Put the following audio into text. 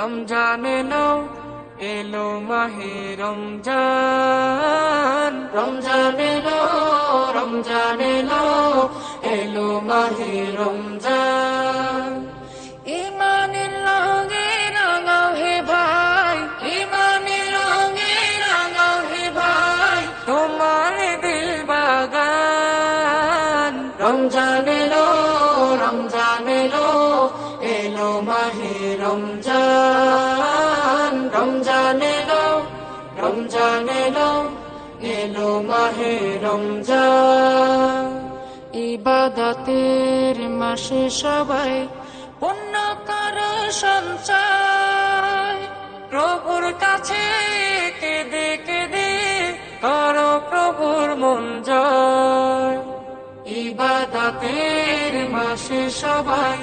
রমজান এলো এলো মাহে রমজান। রমজান এলো রমজান এলো এলো মাহে রমজান। ইমানের রঙে রাঙাও হে ভাই ইমানের রঙে রাঙাও হে ভাই। তোমার দিল বাগান। রমজান এলো রমজান এলো এলো মাহে রমজান রমজান এলো রমজান এলো এলো মাহে রমজান। ইবাদতের মাসে সবাই পুণ্য কর সঞ্চয়। প্রভুর কাছে কেঁদে কেঁদে করো প্রভুর মন জয়। ইবাদতের মাসে সবাই